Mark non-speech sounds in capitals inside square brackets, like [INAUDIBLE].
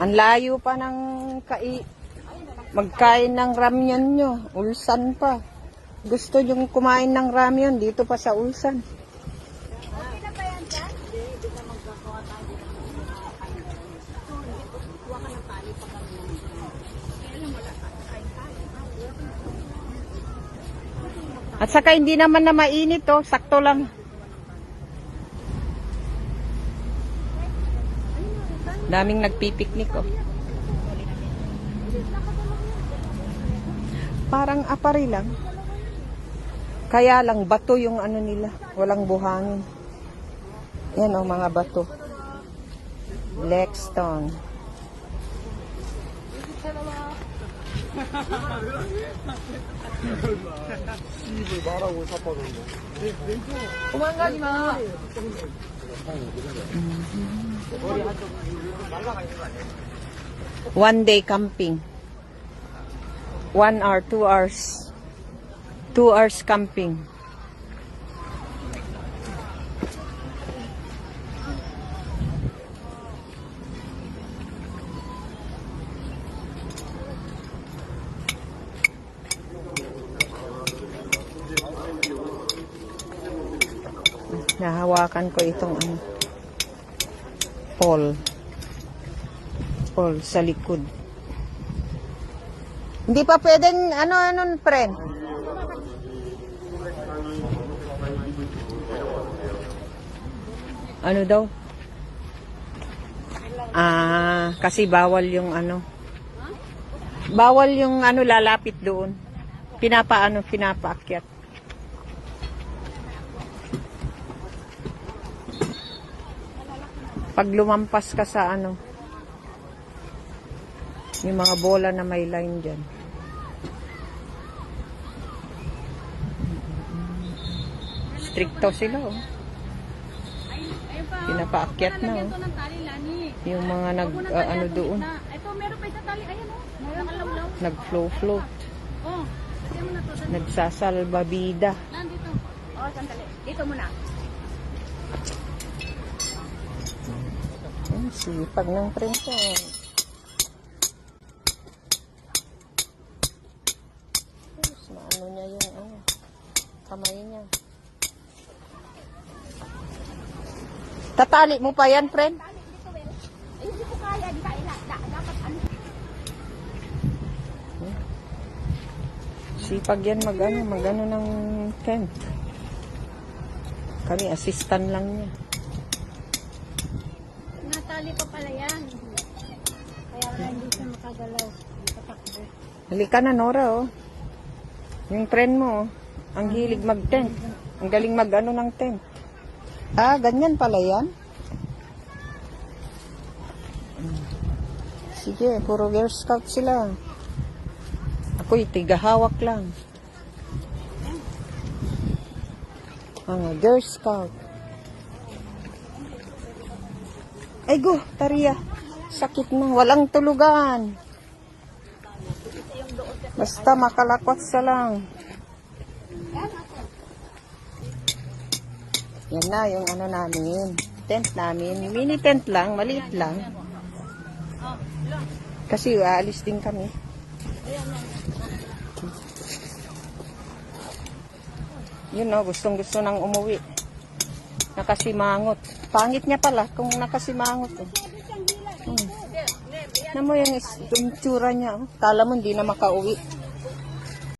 Ang layo pa ng kai magkain ng ramyon nyo. Ulsan pa. Gusto yung kumain ng ramyon dito pa sa Ulsan. At saka hindi naman na mainit oh, sakto lang. Daming nagpipiknik oh. Parang apari lang. Kaya lang bato yung ano nila, walang buhangin. Yan oh mga bato. Lexton. [LAUGHS] One day camping. One hour, two hours. Two hours camping. Nahawakan ko itong ano, pole. Pole sa likod. Hindi pa pwedeng, ano, ano, friend? Ano daw? Ah, kasi bawal yung ano. Bawal yung ano lalapit doon. Pinapaano, pinapaakyat. Pag lumampas ka sa ano, yung mga bola na may line dyan. Stricto sila, oh. Pinapaakyat na, oh. Yung mga nag, tali, ano doon. Ito, meron pa tali. Ayan, oh. Kalawlaw. nag-flow-float, Oh, nagsasalbabida. Nandito. Oh, sandali. Dito muna. Ang sipag ng ko. Tapos, maano niya yung ano, kamay niya. Tatali mo pa yan, friend? Hindi ko kaya. Di ba? Dapat ano. Sipag yan mag ano, mag ano ng tent. Kami, assistant lang niya. Natali pa pala yan. Kaya wala hindi siya makagalaw. Patakbo. Halika na, Nora, oh. Yung friend mo, oh. Ang hilig mag-tent. Ang galing mag-ano ng tent. Ah, ganyan pala yan? Sige, puro Girl Scout sila. Ako'y tigahawak lang. Mga Girl Scout. Ay go, tariya. Sakit na. Walang tulugan. Basta makalakwat sa lang. Yan na yung ano namin. Tent namin. Mini tent lang. Maliit lang. Kasi aalis din kami. Yun no, gustong gusto nang umuwi. Nakasimangot. Pangit niya pala kung nakasimangot. Eh. Hmm. Na mo yung tsura niya. Oh. Kala mo hindi na makauwi.